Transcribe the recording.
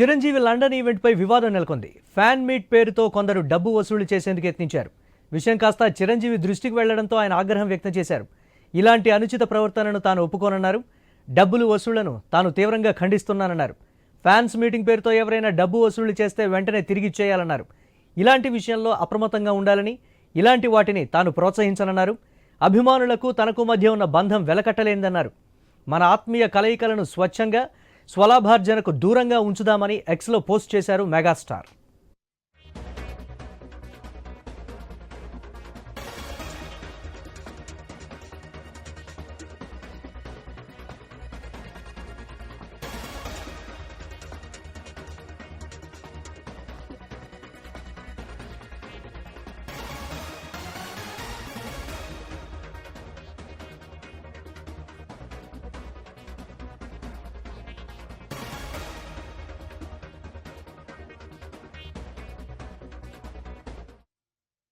Chiranjeevi London ఈవెంట్పై వివాదం నెలకొంది. Fan meet పేరుతో కొందరు డబ్బు వసూలు చేసేందుకు యత్నించారు. విషయం కాస్త చిరంజీవి దృష్టికి వెళ్ళడంతో ఆయన ఆగ్రహం వ్యక్తం చేశారు. ఇలాంటి అనుచిత ప్రవర్తనను తాను ఒప్పుకోనన్నారు. డబ్బులు వసూళ్ళను తాను తీవ్రంగా ఖండిస్తున్నానన్నారు. ఫ్యాన్స్ మీటింగ్ పేరుతో ఎవరైనా డబ్బు వసూలు చేస్తే వెంటనే తిరిగి ఇచ్చేయాలన్నారు. ఇలాంటి విషయంలో అప్రమత్తంగా ఉండాలని ఇలాంటి వాటిని తాను ప్రోత్సహించనన్నారు. అభిమానులకు తనకు మధ్య ఉన్న బంధం వెలకట్టలేనిదన్నారు మన ఆత్మీయ కలయికలను స్వచ్ఛంగా స్వలాభార్జనకు దూరంగా ఉంచుదామని ఎక్స్లో పోస్ట్ చేశారు మెగాస్టార్.